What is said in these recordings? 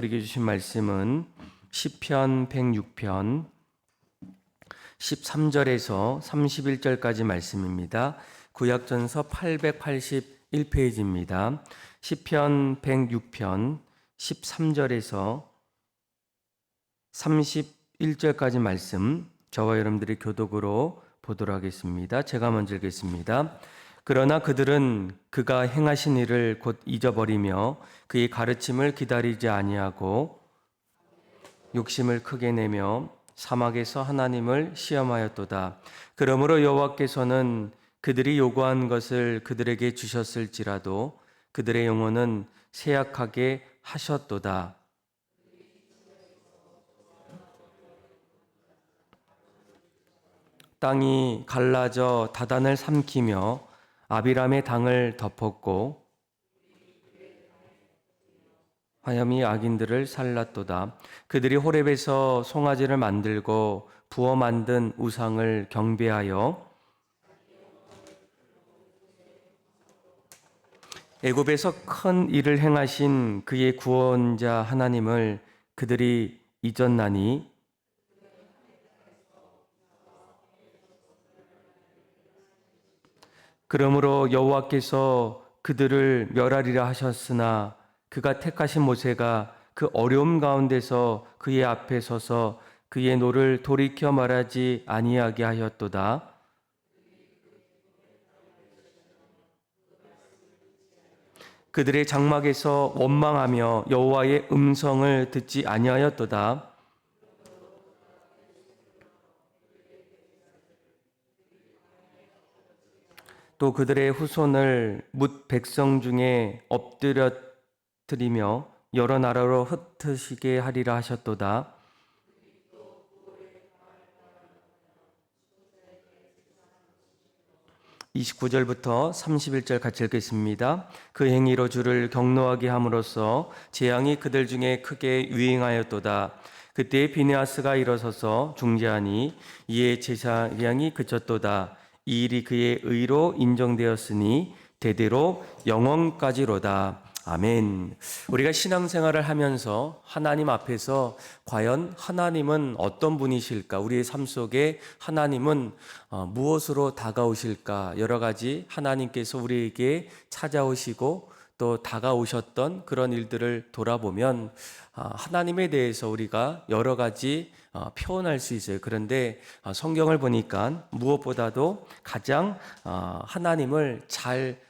우리에게 주신 말씀은 시편 106편 13절에서 31절까지 말씀입니다. 구약전서 881페이지입니다. 시편 106편 13절에서 31절까지 말씀 저와 여러분들이 교독으로 보도록 하겠습니다. 제가 먼저 읽겠습니다. 그러나 그들은 그가 행하신 일을 곧 잊어버리며 그의 가르침을 기다리지 아니하고 욕심을 크게 내며 사막에서 하나님을 시험하였도다. 그러므로 여호와께서는 그들이 요구한 것을 그들에게 주셨을지라도 그들의 영혼은 쇠약하게 하셨도다. 땅이 갈라져 다단을 삼키며 아비람의 당을 덮었고 화염이 악인들을 살랐도다. 그들이 호렙에서 송아지를 만들고 부어 만든 우상을 경배하여 애굽에서 큰 일을 행하신 그의 구원자 하나님을 그들이 잊었나니 그러므로 여호와께서 그들을 멸하리라 하셨으나 그가 택하신 모세가 그 어려움 가운데서 그의 앞에 서서 그의 노를 돌이켜 말하지 아니하게 하였도다. 그들의 장막에서 원망하며 여호와의 음성을 듣지 아니하였도다. 또 그들의 후손을 뭇 백성 중에 엎드려뜨리며 여러 나라로 흩으시게 하리라 하셨도다. (29절부터) (31절) 같이 읽겠습니다. 그 행위로 주를 경노하게 함으로써 재앙이 그들 중에 크게 유행하였도다. 그때 비네아스가 일어서서 중재하니 이에 제사량이 그쳤도다. 이 일이 그의 의로 인정되었으니 대대로 영원까지로다. 아멘. 우리가 신앙생활을 하면서 하나님 앞에서 과연 하나님은 어떤 분이실까? 우리의 삶 속에 하나님은 어, 무엇으로 다가오실까? 여러 가지 하나님께서 우리에게 찾아오시고 또 다가오셨던 그런 일들을 돌아보면 아, 하나님에 대해서 우리가 여러 가지 어, 표현할 수 있어요. 그런데 어, 성경을 보니까 무엇보다도 가장 어, 하나님을 잘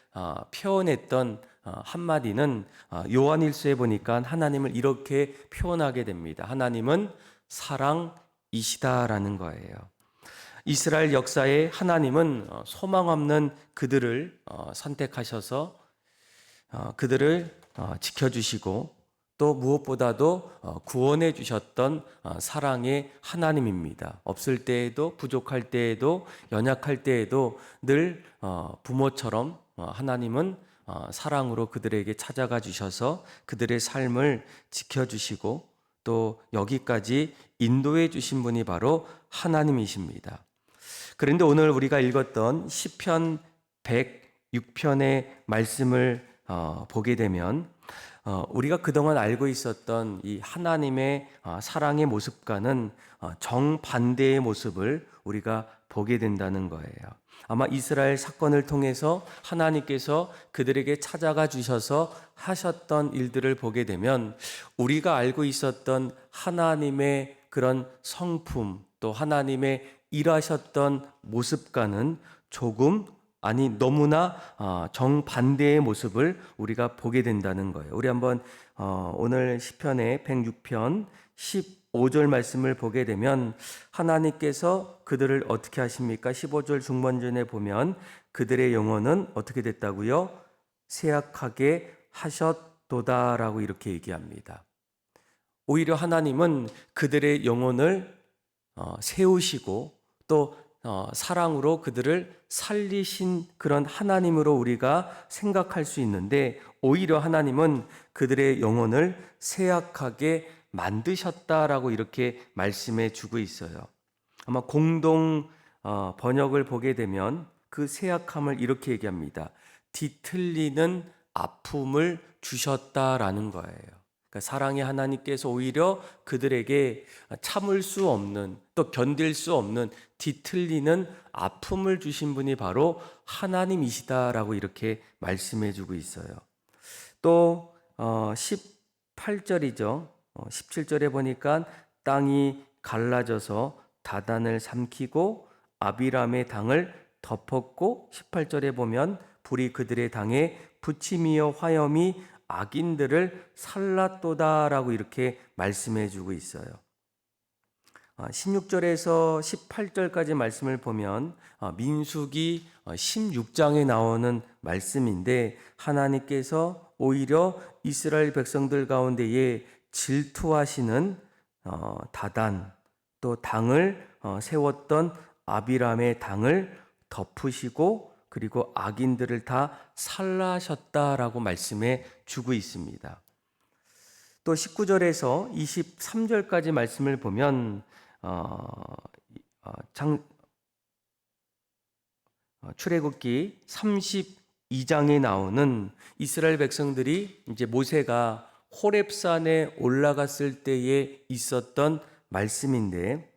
표현했던 한마디는 요한일서에 보니까 하나님을 이렇게 표현하게 됩니다. 하나님은 사랑이시다라는 거예요. 이스라엘 역사에 하나님은 소망 없는 그들을 선택하셔서 그들을 지켜주시고 또 무엇보다도 어, 구원해 주셨던 어, 사랑의 하나님입니다. 없을 때에도 부족할 때에도 연약할 때에도 늘 어, 부모처럼 하나님은 사랑으로 그들에게 찾아가 주셔서 그들의 삶을 지켜 주시고 또 여기까지 인도해 주신 분이 바로 하나님이십니다. 그런데 오늘 우리가 읽었던 시편 106편의 말씀을 보게 되면 어, 우리가 그동안 알고 있었던 이 하나님의 어, 사랑의 모습과는 어, 정반대의 모습을 우리가 보게 된다는 거예요. 아마 이스라엘 사건을 통해서 하나님께서 그들에게 찾아가 주셔서 하셨던 일들을 보게 되면 우리가 알고 있었던 하나님의 그런 성품 또 하나님의 일하셨던 모습과는 조금 아니 너무나 어, 정반대의 모습을 우리가 보게 된다는 거예요. 우리 한번 어, 오늘 시편의 106편 15절 말씀을 보게 되면 하나님께서 그들을 어떻게 하십니까? 15절 중반전에 보면 그들의 영혼은 어떻게 됐다고요? 세약하게 하셨도다라고 이렇게 얘기합니다. 오히려 하나님은 그들의 영혼을 어, 세우시고 또 어, 사랑으로 그들을 살리신 그런 하나님으로 우리가 생각할 수 있는데 오히려 하나님은 그들의 영혼을 세약하게 만드셨다라고 이렇게 말씀해 주고 있어요. 아마 공동 어, 번역을 보게 되면 그 세약함을 이렇게 얘기합니다. 뒤틀리는 아픔을 주셨다라는 거예요. 그러니까 사랑의 하나님께서 오히려 그들에게 참을 수 없는 또 견딜 수 없는 뒤틀리는 아픔을 주신 분이 바로 하나님이시다라고 이렇게 말씀해 주고 있어요. 또 어, 18절이죠. 어, 17절에 보니까 땅이 갈라져서 다단을 삼키고 아비람의 당을 덮었고 18절에 보면 불이 그들의 당에 부침이여 화염이 악인들을 살랐도다라고 이렇게 말씀해 주고 있어요. 16절에서 18절까지 말씀을 보면 아, 민수기 16장에 나오는 말씀인데 하나님께서 오히려 이스라엘 백성들 가운데에 질투하시는 어, 다단 또 당을 어, 세웠던 아비람의 당을 덮으시고 그리고 악인들을 다 살라셨다라고 말씀해 주고 있습니다. 또 19절에서 23절까지 말씀을 보면 어, 어, 장, 어, 출애굽기 32장에 나오는 이스라엘 백성들이 이제 모세가 호렙산에 올라갔을 때에 있었던 말씀인데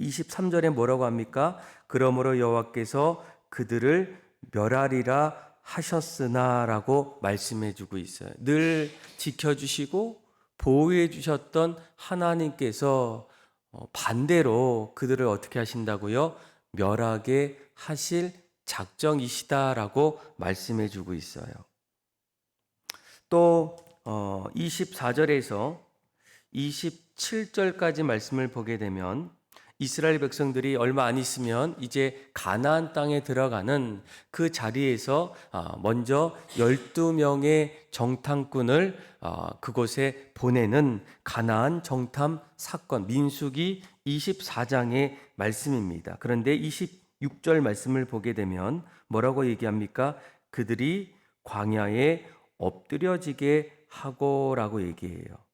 23절에 뭐라고 합니까? 그러므로 여호와께서 그들을 멸하리라 하셨으나라고 말씀해 주고 있어요. 늘 지켜 주시고 보호해 주셨던 하나님께서 어, 반대로 그들을 어떻게 하신다고요? 멸하게 하실 작정이시다라고 말씀해 주고 있어요. 또 24절에서 어, 27절까지 말씀을 보게 되면 이스라엘 백성들이 얼마 안 있으면 이제 가나안 땅에 들어가는 그 자리에서 아, 먼저 12명의 정탐꾼을 아, 그곳에 보내는 가나안 정탐 사건 민수기 24장의 말씀입니다. 그런데 26절 말씀을 보게 되면 뭐라고 얘기합니까? 그들이 광야에 엎드려지게 하고라고 얘기해요.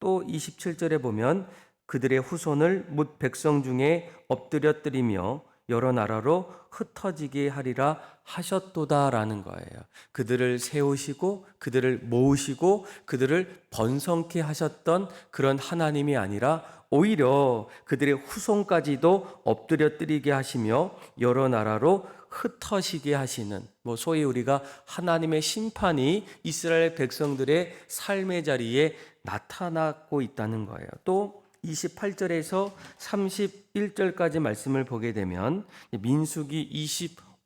또 27절에 보면 그들의 후손을 묻 백성 중에 엎드려뜨리며 여러 나라로 흩어지게 하리라 하셨도다라는 거예요. 그들을 세우시고 그들을 모으시고 그들을 번성케 하셨던 그런 하나님이 아니라 오히려 그들의 후손까지도 엎드려뜨리게 하시며 여러 나라로 흩어지게 하시는 뭐 소위 우리가 하나님의 심판이 이스라엘 백성들의 삶의 자리에 나타나고 있다는 거예요. 또 28절에서 31절까지 말씀을 보게 되면 민수기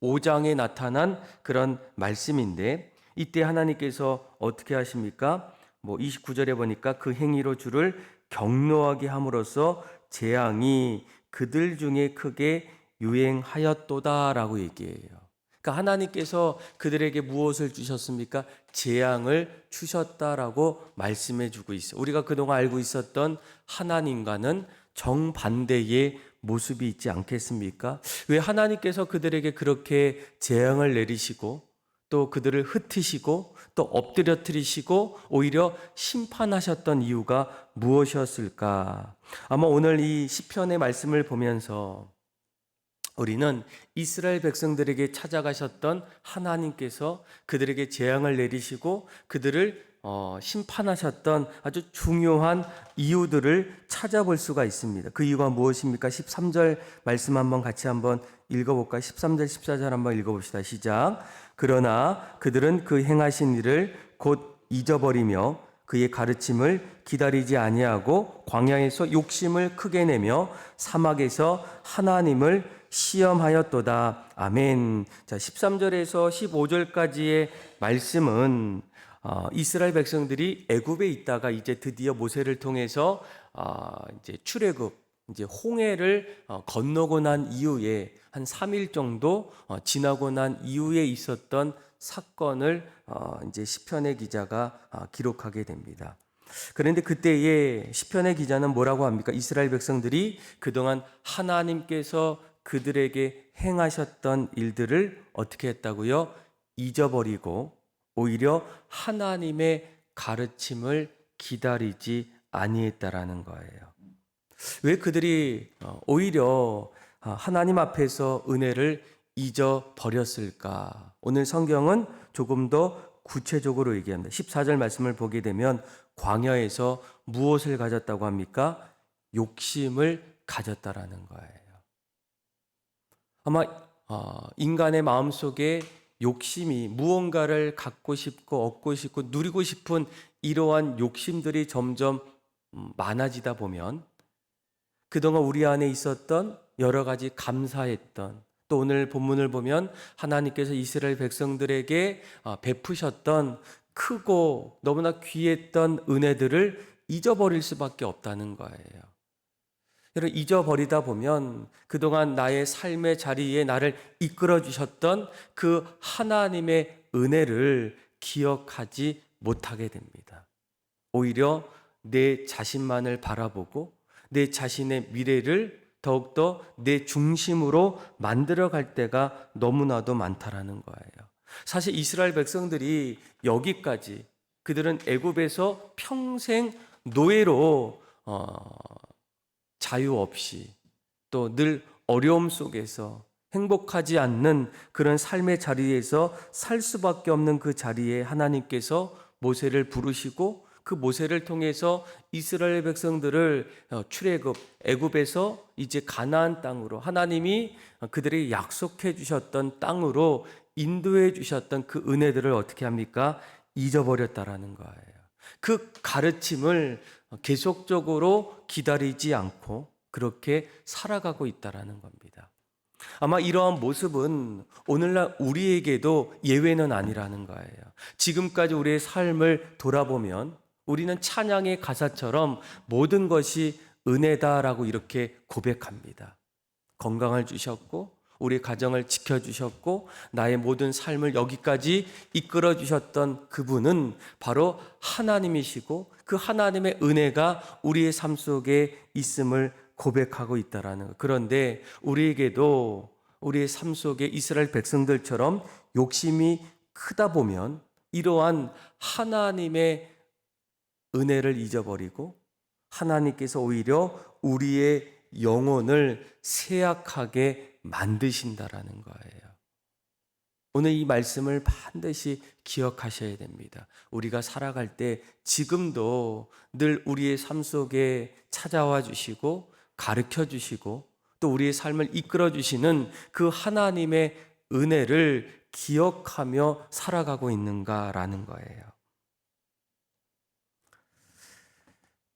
25장에 나타난 그런 말씀인데 이때 하나님께서 어떻게 하십니까? 뭐 29절에 보니까 그 행위로 주를 경노하게 함으로써 재앙이 그들 중에 크게 유행하였도다라고 얘기해요. 그러니까 하나님께서 그들에게 무엇을 주셨습니까? 재앙을 주셨다라고 말씀해 주고 있어요. 우리가 그동안 알고 있었던 하나님과는 정반대의 모습이 있지 않겠습니까? 왜 하나님께서 그들에게 그렇게 재앙을 내리시고 또 그들을 흩으시고 또 엎드려뜨리시고 오히려 심판하셨던 이유가 무엇이었을까? 아마 오늘 이 시편의 말씀을 보면서 우리는 이스라엘 백성들에게 찾아가셨던 하나님께서 그들에게 재앙을 내리시고 그들을 어, 심판하셨던 아주 중요한 이유들을 찾아볼 수가 있습니다. 그 이유가 무엇입니까? 13절 말씀 한번 같이 한번 읽어볼까요? 13절, 14절 한번 읽어봅시다. 시작. 그러나 그들은 그 행하신 일을 곧 잊어버리며 그의 가르침을 기다리지 아니하고 광야에서 욕심을 크게 내며 사막에서 하나님을 시험하였도다. 아멘. 자, 13절에서 15절까지의 말씀은 어, 이스라엘 백성들이 애굽에 있다가 이제 드디어 모세를 통해서 어, 이제 출애굽 이제 홍해를 어, 건너고 난 이후에 한 3일 정도 어, 지나고 난 이후에 있었던 사건을 어, 이제 시편의 기자가 어, 기록하게 됩니다. 그런데 그때의 시편의 기자는 뭐라고 합니까? 이스라엘 백성들이 그동안 하나님께서 그들에게 행하셨던 일들을 어떻게 했다고요? 잊어버리고 오히려 하나님의 가르침을 기다리지 아니했다라는 거예요. 왜 그들이 어, 오히려 어, 하나님 앞에서 은혜를 잊어버렸을까? 오늘 성경은 조금 더 구체적으로 얘기합니다. 14절 말씀을 보게 되면 광야에서 무엇을 가졌다고 합니까? 욕심을 가졌다라는 거예요. 아마 어, 인간의 마음 속에 욕심이 무언가를 갖고 싶고 얻고 싶고 누리고 싶은 이러한 욕심들이 점점 음, 많아지다 보면 그동안 우리 안에 있었던 여러 가지 감사했던 또 오늘 본문을 보면 하나님께서 이스라엘 백성들에게 어, 베푸셨던 크고 너무나 귀했던 은혜들을 잊어버릴 수밖에 없다는 거예요. 여러분 잊어버리다 보면 그동안 나의 삶의 자리에 나를 이끌어 주셨던 그 하나님의 은혜를 기억하지 못하게 됩니다. 오히려 내 자신만을 바라보고 내 자신의 미래를 더욱더 내 중심으로 만들어 갈 때가 너무나도 많다라는 거예요. 사실 이스라엘 백성들이 여기까지 그들은 애굽에서 평생 노예로 어, 자유 없이 또 늘 어려움 속에서 행복하지 않는 그런 삶의 자리에서 살 수밖에 없는 그 자리에 하나님께서 모세를 부르시고 그 모세를 통해서 이스라엘 백성들을 어, 출애굽 애굽에서 이제 가나안 땅으로 하나님이 그들에게 약속해 주셨던 땅으로 인도해 주셨던 그 은혜들을 어떻게 합니까? 잊어버렸다라는 거예요. 그 가르침을 계속적으로 기다리지 않고 그렇게 살아가고 있다라는 겁니다. 아마 이러한 모습은 오늘날 우리에게도 예외는 아니라는 거예요. 지금까지 우리의 삶을 돌아보면 우리는 찬양의 가사처럼 모든 것이 은혜다라고 이렇게 고백합니다. 건강을 주셨고, 우리 가정을 지켜주셨고, 나의 모든 삶을 여기까지 이끌어 주셨던 그분은 바로 하나님이시고, 그 하나님의 은혜가 우리의 삶 속에 있음을 고백하고 있다라는 것. 그런데 우리에게도 우리의 삶 속에 이스라엘 백성들처럼 욕심이 크다 보면 이러한 하나님의 은혜를 잊어버리고 하나님께서 오히려 우리의 영혼을 쇠약하게 만드신다라는 거예요. 오늘 이 말씀을 반드시 기억하셔야 됩니다. 우리가 살아갈 때 지금도 늘 우리의 삶 속에 찾아와 주시고 가르쳐 주시고 또 우리의 삶을 이끌어 주시는 그 하나님의 은혜를 기억하며 살아가고 있는가라는 거예요.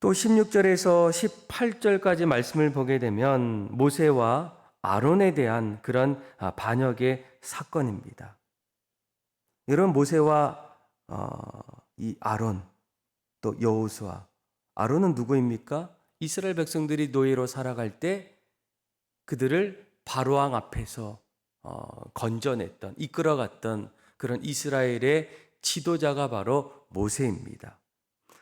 또 16절에서 18절까지 말씀을 보게 되면 모세와 아론에 대한 그런 아, 반역의 사건입니다. 이런 모세와 어, 이 아론 또 여호수아 아론은 누구입니까? 이스라엘 백성들이 노예로 살아갈 때 그들을 바로왕 앞에서 어, 건져냈던 이끌어갔던 그런 이스라엘의 지도자가 바로 모세입니다.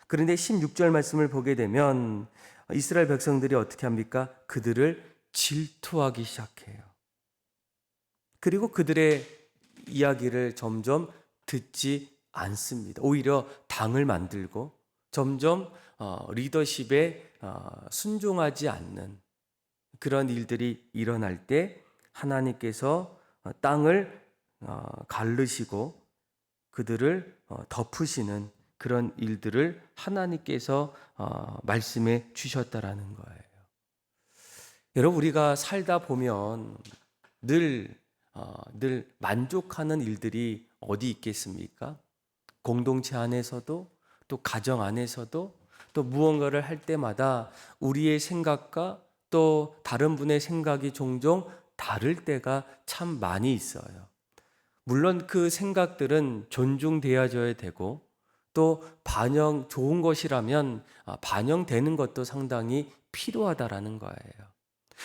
그런데 16절 말씀을 보게 되면 이스라엘 백성들이 어떻게 합니까? 그들을 질투하기 시작해요. 그리고 그들의 이야기를 점점 듣지 않습니다. 오히려 당을 만들고 점점 어, 리더십에 어, 순종하지 않는 그런 일들이 일어날 때 하나님께서 어, 땅을 가르시고 그들을 덮으시는 그런 일들을 하나님께서 어, 말씀해 주셨다라는 거예요. 여러분 우리가 살다 보면 늘, 어, 늘 만족하는 일들이 어디 있겠습니까? 공동체 안에서도 또 가정 안에서도 또 무언가를 할 때마다 우리의 생각과 또 다른 분의 생각이 종종 다를 때가 참 많이 있어요. 물론 그 생각들은 존중되어져야 되고 또 반영 좋은 것이라면 아, 반영되는 것도 상당히 필요하다라는 거예요.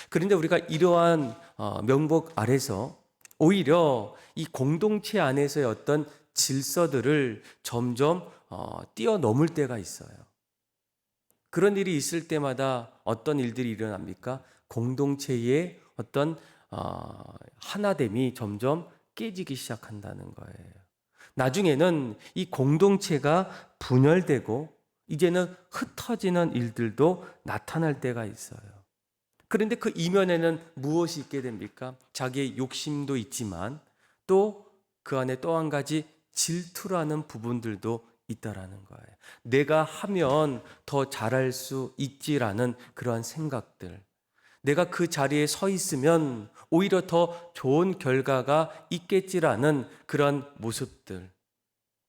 그런데 우리가 이러한 어, 명목 아래서 오히려 이 공동체 안에서의 어떤 질서들을 점점 어, 뛰어넘을 때가 있어요. 그런 일이 있을 때마다 어떤 일들이 일어납니까? 공동체의 어떤 어, 하나됨이 점점 깨지기 시작한다는 거예요. 나중에는 이 공동체가 분열되고 이제는 흩어지는 일들도 나타날 때가 있어요. 그런데 그 이면에는 무엇이 있게 됩니까? 자기의 욕심도 있지만 또 그 안에 또 한 가지 질투라는 부분들도 있다라는 거예요. 내가 하면 더 잘할 수 있지라는 그러한 생각들. 내가 그 자리에 서 있으면 오히려 더 좋은 결과가 있겠지라는 그런 모습들.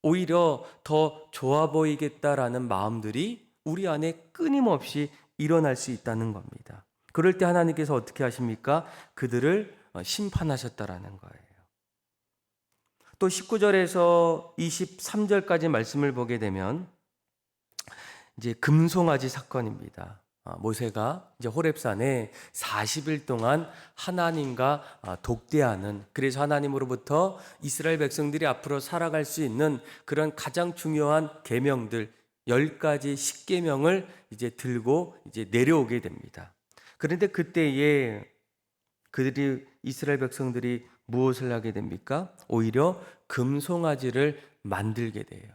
오히려 더 좋아 보이겠다라는 마음들이 우리 안에 끊임없이 일어날 수 있다는 겁니다. 그럴 때 하나님께서 어떻게 하십니까? 그들을 어, 심판하셨다라는 거예요. 또 19절에서 23절까지 말씀을 보게 되면 이제 금송아지 사건입니다. 아, 모세가 이제 호렙산에 40일 동안 하나님과 아, 독대하는 그래서 하나님으로부터 이스라엘 백성들이 앞으로 살아갈 수 있는 그런 가장 중요한 계명들 10가지 10계명을 이제 들고 이제 내려오게 됩니다. 그런데 그때에 그들이 이스라엘 백성들이 무엇을 하게 됩니까? 오히려 금송아지를 만들게 돼요.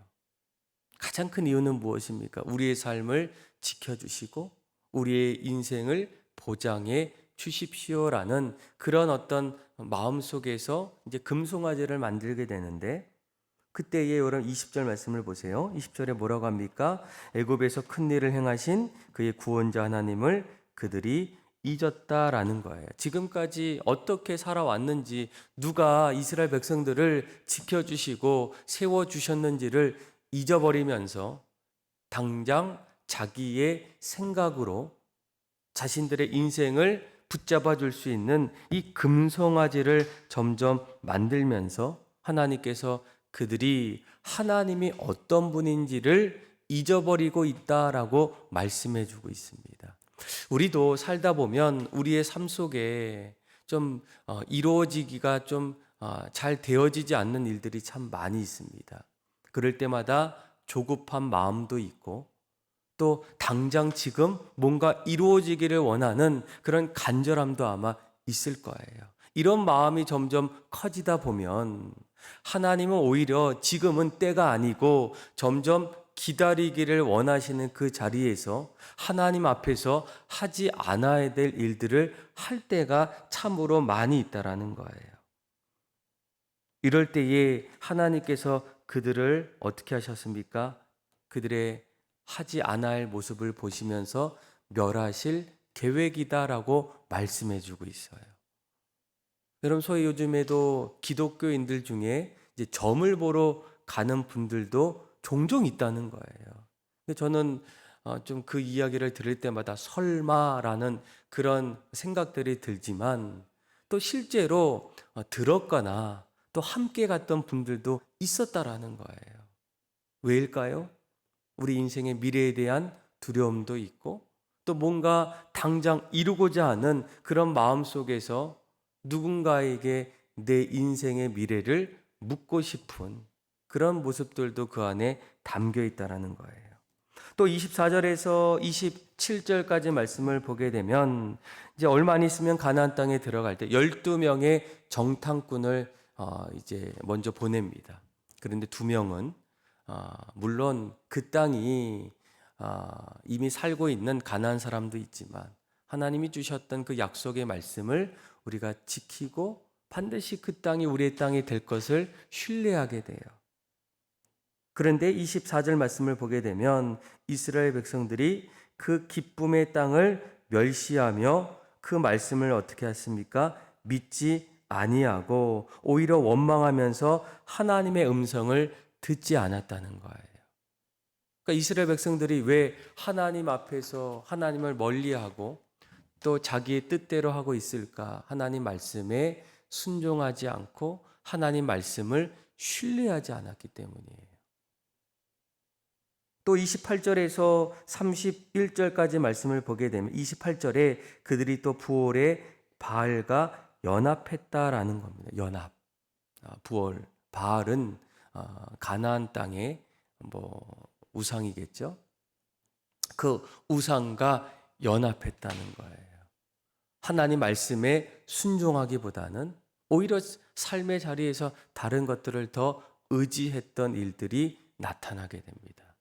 가장 큰 이유는 무엇입니까? 우리의 삶을 지켜주시고 우리의 인생을 보장해 주십시오라는 그런 어떤 마음 속에서 이제 금송아지를 만들게 되는데 그때에 여러분 20절 말씀을 보세요. 20절에 뭐라고 합니까? 애굽에서 큰 일을 행하신 그의 구원자 하나님을 그들이 잊었다라는 거예요. 지금까지 어떻게 살아왔는지 누가 이스라엘 백성들을 지켜주시고 세워주셨는지를 잊어버리면서 당장 자기의 생각으로 자신들의 인생을 붙잡아 줄 수 있는 이 금송아지를 점점 만들면서 하나님께서 그들이 하나님이 어떤 분인지를 잊어버리고 있다라고 말씀해 주고 있습니다. 우리도 살다 보면 우리의 삶 속에 좀 어, 이루어지기가 좀 어, 잘 되어지지 않는 일들이 참 많이 있습니다. 그럴 때마다 조급한 마음도 있고 또 당장 지금 뭔가 이루어지기를 원하는 그런 간절함도 아마 있을 거예요. 이런 마음이 점점 커지다 보면 하나님은 오히려 지금은 때가 아니고 점점 기다리기를 원하시는 그 자리에서 하나님 앞에서 하지 않아야 될 일들을 할 때가 참으로 많이 있다라는 거예요. 이럴 때에 하나님께서 그들을 어떻게 하셨습니까? 그들의 하지 않아야 할 모습을 보시면서 멸하실 계획이다라고 말씀해 주고 있어요. 여러분, 소위 요즘에도 기독교인들 중에 이제 점을 보러 가는 분들도 종종 있다는 거예요. 저는 어, 좀그 이야기를 들을 때마다 설마라는 그런 생각들이 들지만 또 실제로 어, 들었거나 또 함께 갔던 분들도 있었다라는 거예요. 왜일까요? 우리 인생의 미래에 대한 두려움도 있고 또 뭔가 당장 이루고자 하는 그런 마음 속에서 누군가에게 내 인생의 미래를 묻고 싶은 그런 모습들도 그 안에 담겨 있다라는 거예요. 또 24절에서 27절까지 말씀을 보게 되면 이제 얼마 안 있으면 가나안 땅에 들어갈 때 12명의 정탐꾼을 어 이제 먼저 보냅니다. 그런데 두 명은 어 물론 그 땅이 어 이미 살고 있는 가나안 사람도 있지만 하나님이 주셨던 그 약속의 말씀을 우리가 지키고 반드시 그 땅이 우리의 땅이 될 것을 신뢰하게 돼요. 그런데 24절 말씀을 보게 되면 이스라엘 백성들이 그 기쁨의 땅을 멸시하며 그 말씀을 어떻게 했습니까? 믿지 아니하고 오히려 원망하면서 하나님의 음성을 듣지 않았다는 거예요. 그러니까 이스라엘 백성들이 왜 하나님 앞에서 하나님을 멀리하고 또 자기의 뜻대로 하고 있을까? 하나님 말씀에 순종하지 않고 하나님 말씀을 신뢰하지 않았기 때문이에요. 또 28절에서 31절까지 말씀을 보게 되면 28절에 그들이 또 부올의 바알과 연합했다라는 겁니다. 연합. 아, 부올 바알은 아, 가나안 땅의 뭐 우상이겠죠. 그 우상과 연합했다는 거예요. 하나님 말씀에 순종하기보다는 오히려 삶의 자리에서 다른 것들을 더 의지했던 일들이 나타나게 됩니다.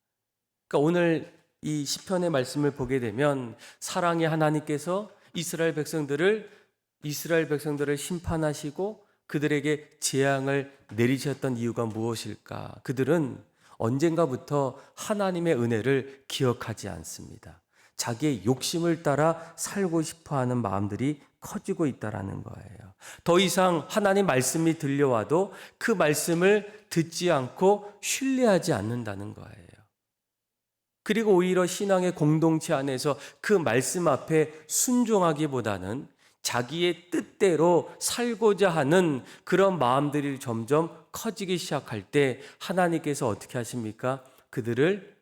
그러니까 오늘 이 시편의 말씀을 보게 되면 사랑의 하나님께서 이스라엘 백성들을 이스라엘 백성들을 심판하시고 그들에게 재앙을 내리셨던 이유가 무엇일까? 그들은 언젠가부터 하나님의 은혜를 기억하지 않습니다. 자기의 욕심을 따라 살고 싶어 하는 마음들이 커지고 있다라는 거예요. 더 이상 하나님 말씀이 들려와도 그 말씀을 듣지 않고 신뢰하지 않는다는 거예요. 그리고 오히려 신앙의 공동체 안에서 그 말씀 앞에 순종하기보다는 자기의 뜻대로 살고자 하는 그런 마음들이 점점 커지기 시작할 때 하나님께서 어떻게 하십니까? 그들을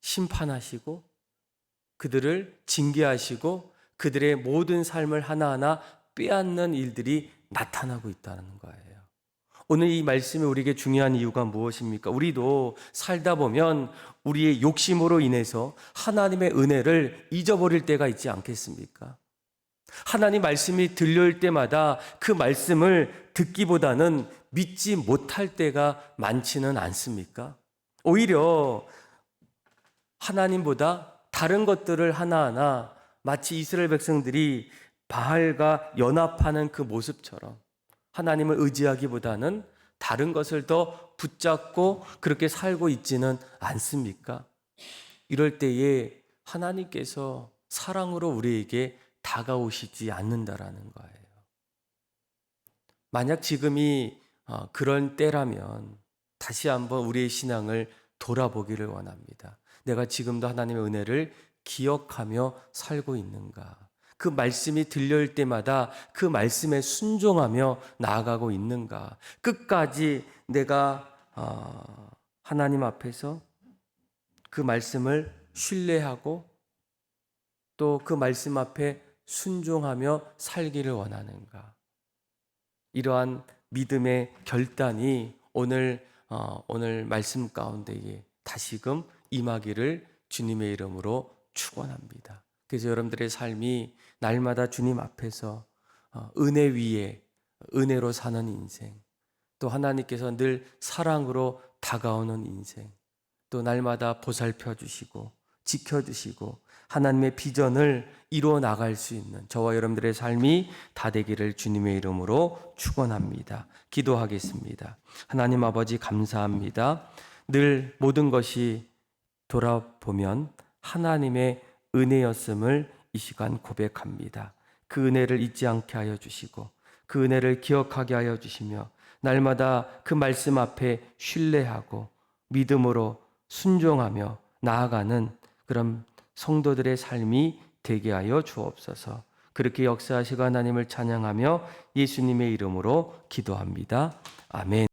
심판하시고 그들을 징계하시고 그들의 모든 삶을 하나하나 빼앗는 일들이 나타나고 있다는 거예요. 오늘 이 말씀이 우리에게 중요한 이유가 무엇입니까? 우리도 살다 보면 우리의 욕심으로 인해서 하나님의 은혜를 잊어버릴 때가 있지 않겠습니까? 하나님 말씀이 들려올 때마다 그 말씀을 듣기보다는 믿지 못할 때가 많지는 않습니까? 오히려 하나님보다 다른 것들을 하나하나 마치 이스라엘 백성들이 바알과 연합하는 그 모습처럼 하나님을 의지하기보다는 다른 것을 더 붙잡고 그렇게 살고 있지는 않습니까? 이럴 때에 하나님께서 사랑으로 우리에게 다가오시지 않는다라는 거예요. 만약 지금이 어, 그런 때라면 다시 한번 우리의 신앙을 돌아보기를 원합니다. 내가 지금도 하나님의 은혜를 기억하며 살고 있는가? 그 말씀이 들려올 때마다 그 말씀에 순종하며 나아가고 있는가? 끝까지 내가 어, 하나님 앞에서 그 말씀을 신뢰하고 또 그 말씀 앞에 순종하며 살기를 원하는가? 이러한 믿음의 결단이 오늘 어, 오늘 말씀 가운데에 다시금 임하기를 주님의 이름으로 축원합니다. 그래서 여러분들의 삶이 날마다 주님 앞에서 어, 은혜 위에 은혜로 사는 인생, 또 하나님께서 늘 사랑으로 다가오는 인생, 또 날마다 보살펴 주시고 지켜 주시고 하나님의 비전을 이루어 나갈 수 있는 저와 여러분들의 삶이 다 되기를 주님의 이름으로 축원합니다. 기도하겠습니다. 하나님 아버지 감사합니다. 늘 모든 것이 돌아보면 하나님의 은혜였음을 이 시간 고백합니다. 그 은혜를 잊지 않게 하여 주시고 그 은혜를 기억하게 하여 주시며 날마다 그 말씀 앞에 신뢰하고 믿음으로 순종하며 나아가는 그런 성도들의 삶이 되게 하여 주옵소서. 그렇게 역사하시고 하나님을 찬양하며 예수님의 이름으로 기도합니다. 아멘.